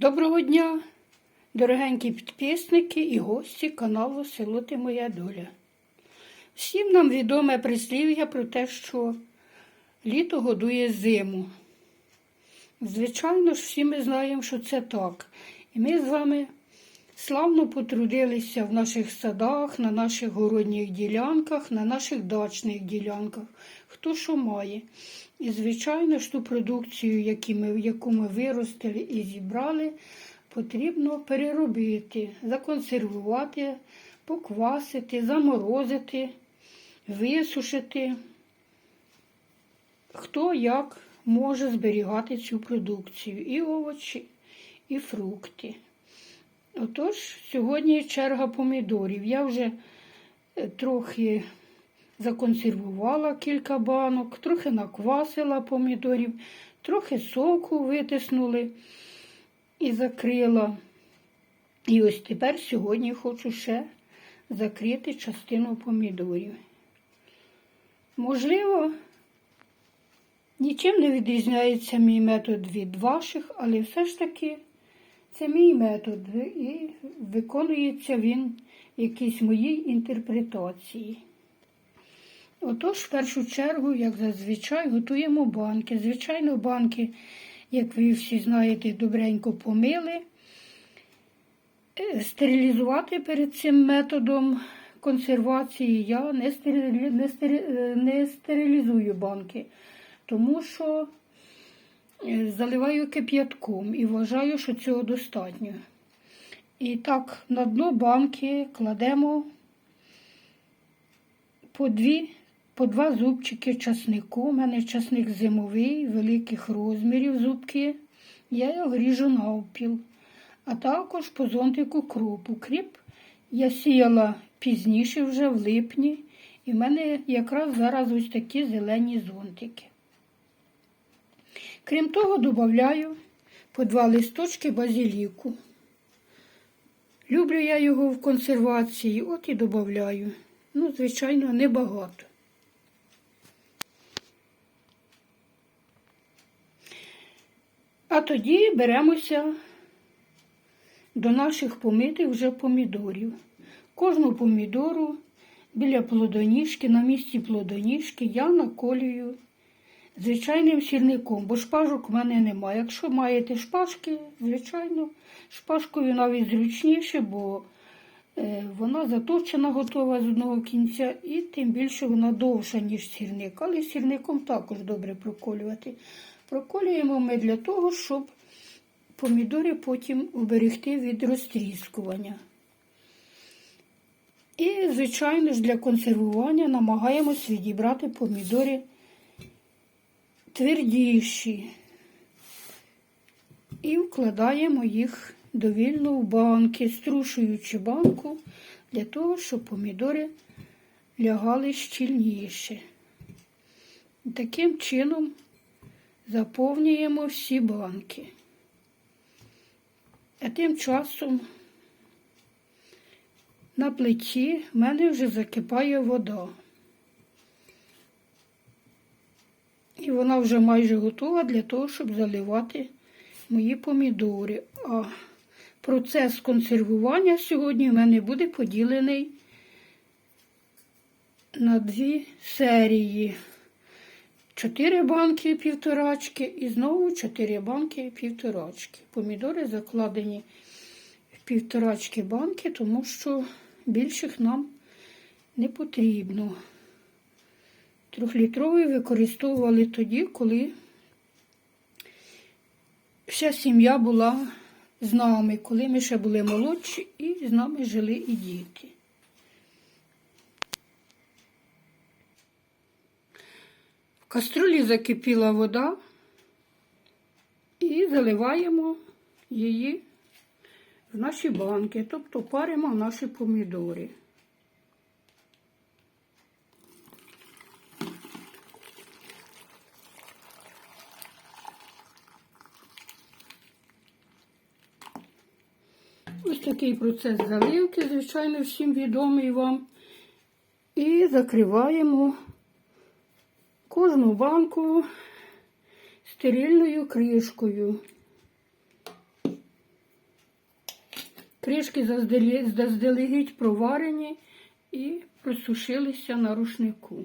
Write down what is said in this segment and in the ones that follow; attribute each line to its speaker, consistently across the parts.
Speaker 1: Доброго дня, дорогенькі підписники і гості каналу Село Ти Моя Доля. Всім нам відоме прислів'я про те, що літо годує зиму. Звичайно ж, всі ми знаємо, що це так. І ми з вами славно потрудилися в наших садах, на наших городніх ділянках, на наших дачних ділянках, хто що має. І, звичайно ж, ту продукцію, які ми, яку ми виростили і зібрали, потрібно переробити, законсервувати, поквасити, заморозити, висушити. Хто як може зберігати цю продукцію, і овочі, і фрукти. Отож, сьогодні черга помідорів. Я вже е, трохи законсервувала кілька банок, трохи наквасила помідорів, трохи соку витиснули і закрила. І ось тепер сьогодні хочу ще закрити частину помідорів. Можливо, нічим не відрізняється мій метод від ваших, але все ж таки це мій метод і виконується він в якійсь моїй інтерпретації. Отож, в першу чергу, як зазвичай, готуємо банки. Звичайно, банки, як ви всі знаєте, добренько помили. Е, Стерилізувати перед цим методом консервації я не, не стерилізую банки, тому що е, заливаю кип'ятком і вважаю, що цього достатньо. І так, на дно банки кладемо по дві по два зубчики часнику. У мене часник зимовий, великих розмірів зубки. Я його ріжу навпіл. А також по зонтику кропу. Кріп я сіяла пізніше, вже в липні. І в мене якраз зараз ось такі зелені зонтики. Крім того, додаю по два листочки базиліку. Люблю я його в консервації, от і додаю. Ну, звичайно, небагато. А тоді беремося до наших помитих вже помідорів. Кожну помідору біля плодоніжки, на місці плодоніжки я наколюю звичайним сірником, бо шпажок в мене немає. Якщо маєте шпажки, звичайно, шпажкою навіть зручніше, бо е, вона заточена, готова з одного кінця, і тим більше вона довша, ніж сірник. Але сірником також добре проколювати. Проколюємо ми для того, щоб помідори потім уберегти від розтріскування. І, звичайно ж, для консервування намагаємось відібрати помідори твердіші. І вкладаємо їх довільно в банки, струшуючи банку для того, щоб помідори лягали щільніше. Таким чином заповнюємо всі банки. А тим часом на плиті в мене вже закипає вода. І вона вже майже готова для того, щоб заливати мої помідори. А процес консервування сьогодні в мене буде поділений на дві серії. Чотири банки півторачки і знову чотири банки півторачки. Помідори закладені в півторачки банки, тому що більших нам не потрібно. Трьохлітровий використовували тоді, коли вся сім'я була з нами, коли ми ще були молодші і з нами жили і діти. В каструлі закипіла вода і заливаємо її в наші банки, тобто паримо наші помідори. Ось такий процес заливки, звичайно, всім відомий вам. І закриваємо кожну банку стерильною кришкою. Кришки заздалегідь проварені і просушилися на рушнику.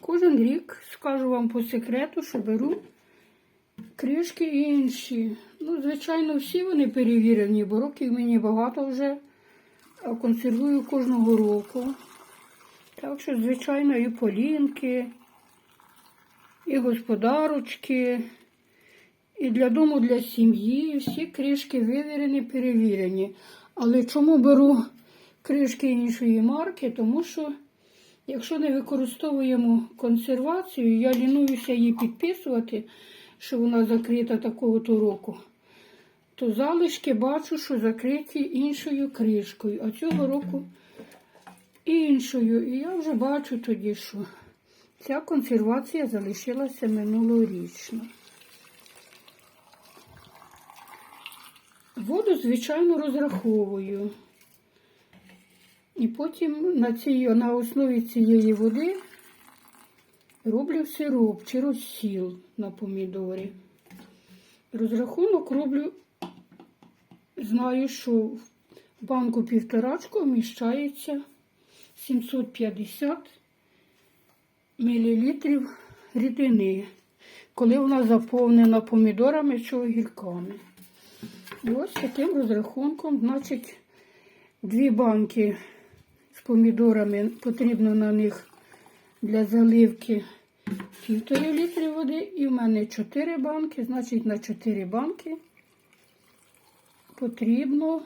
Speaker 1: Кожен рік, скажу вам по секрету, що беру кришки інші. Ну, звичайно, всі вони перевірені, бо років мені багато вже консервую кожного року. Так що, звичайно, і полінки, і господарочки, і для дому, для сім'ї. Всі кришки вивірені, перевірені. Але чому беру кришки іншої марки? Тому що, якщо не використовуємо консервацію, я лінуюся її підписувати, що вона закрита такого-то року то залишки бачу, що закриті іншою кришкою, а цього року іншою. І я вже бачу тоді, що ця консервація залишилася минулорічно. Воду, звичайно, розраховую. І потім на, цій, на основі цієї води роблю сироп чи розсіл на помідорі. Розрахунок роблю Знаю, що в банку півторачку вміщається 750 мл рідини, коли вона заповнена помідорами чи огірками. І ось таким розрахунком, значить, дві банки з помідорами потрібно на них для заливки півтори літри води, і в мене 4 банки, значить на 4 банки потрібно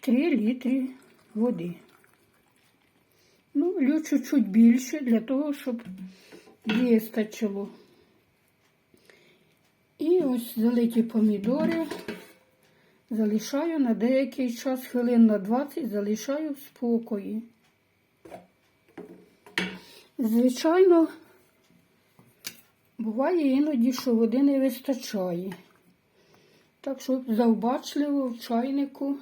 Speaker 1: 3 літри води. Ну, лю чуть-чуть більше для того, щоб вистачило. І ось залиті помідори залишаю на деякий час, хвилин на 20, залишаю в спокої. Звичайно, буває іноді, що води не вистачає. Так що завбачливо в чайнику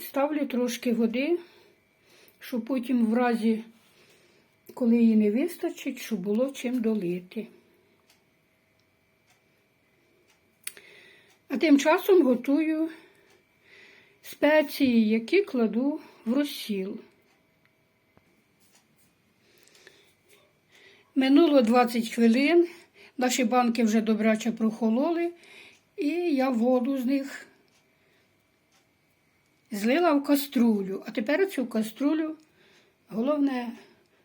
Speaker 1: ставлю трошки води, щоб потім в разі, коли її не вистачить, щоб було чим долити. А тим часом готую спеції, які кладу в розсіл. Минуло 20 хвилин. Наші банки вже добряче прохололи, і я воду з них злила в каструлю. А тепер цю каструлю, головне,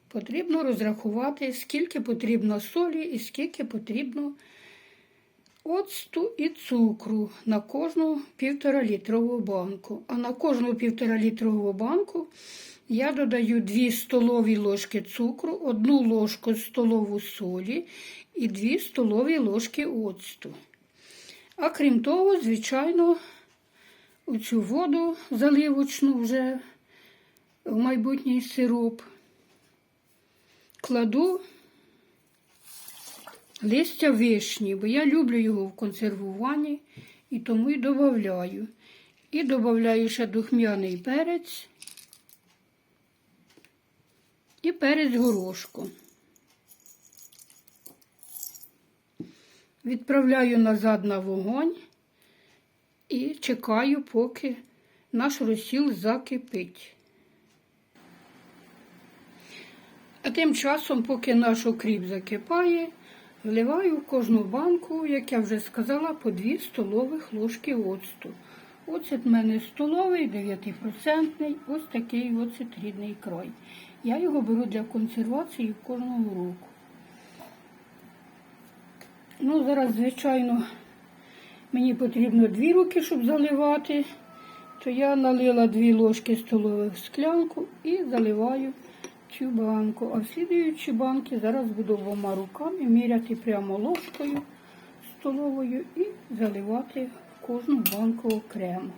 Speaker 1: потрібно розрахувати, скільки потрібно солі і скільки потрібно оцту і цукру на кожну півтора літрову банку. А на кожну півтора літрову банку я додаю 2 столові ложки цукру, 1 ложку столову солі і 2 столові ложки оцту. А крім того, звичайно, цю воду заливочну вже в майбутній сироп кладу листя вишні, бо я люблю його в консервуванні і тому і додаю. І додаю ще духмяний перець і перець горошку. Відправляю назад на вогонь і чекаю, поки наш розсіл закипить. А тим часом, поки наш окріп закипає, вливаю в кожну банку, як я вже сказала, по 2 столових ложки оцту. Оцет в мене столовий, 9%, ось такий оцет рідний край. Я його беру для консервації кожного року. Ну, зараз, звичайно, мені потрібно дві руки, щоб заливати, то я налила дві ложки столових склянку і заливаю цю банку. А слідуючі банки зараз буду двома руками міряти прямо ложкою столовою і заливати кожну банку окремо.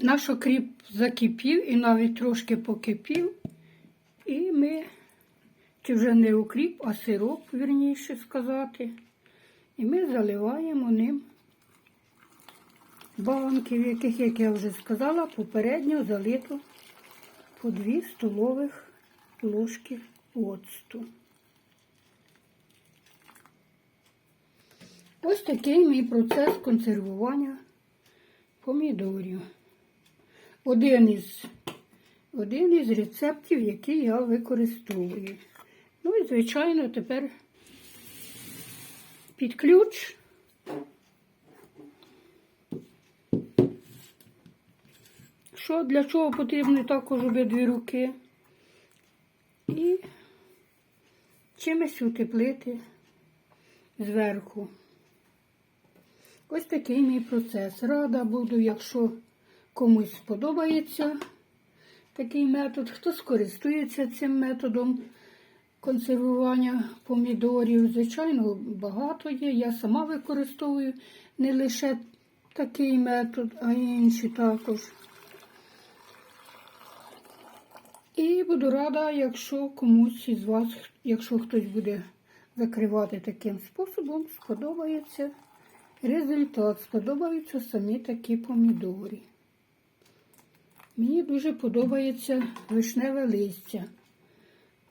Speaker 1: Наш окріп закипів і навіть трошки покипів. І ми, чи вже не окріп, а сироп, вірніше сказати. І ми заливаємо ним банки, в яких, як я вже сказала, попередньо залито по 2 столових ложки оцту. Ось такий мій процес консервування помідорів. Один із, один із рецептів, які я використовую. Ну і, звичайно, тепер під ключ. Що для чого потрібні також обидві руки? І чимось утеплити зверху. Ось такий мій процес. Рада буду, якщо комусь сподобається такий метод, хто скористується цим методом консервування помідорів. Звичайно, багато є. Я сама використовую не лише такий метод, а й інші також. І буду рада, якщо комусь із вас, якщо хтось буде закривати таким способом, сподобається результат, сподобаються самі такі помідори. Мені дуже подобається вишневе листя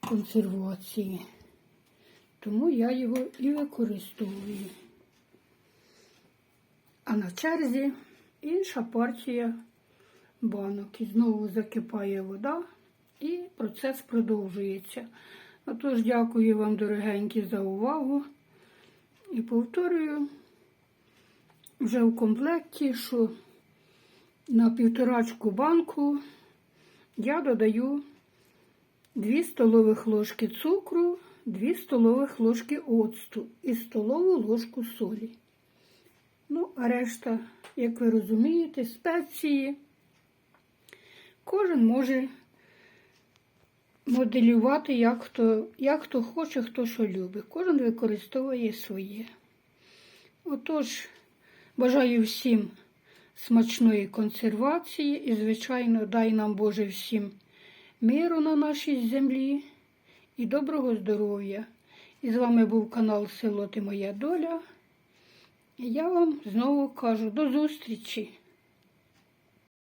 Speaker 1: консервації, тому я його і використовую. А на черзі інша партія банок. І знову закипає вода, і процес продовжується. Отож, дякую вам, дорогенькі, за увагу. І повторюю вже в комплекті, що на півторачку банку я додаю 2 столових ложки цукру, 2 столових ложки оцту і столову ложку солі. Ну, а решта, як ви розумієте, спеції. Кожен може моделювати, як хто, як хто хоче, хто що любить. Кожен використовує своє. Отож, бажаю всім смачної консервації і, звичайно, дай нам Боже всім миру на нашій землі і доброго здоров'я. І з вами був канал Село Ти Моя Доля. І я вам знову кажу до зустрічі!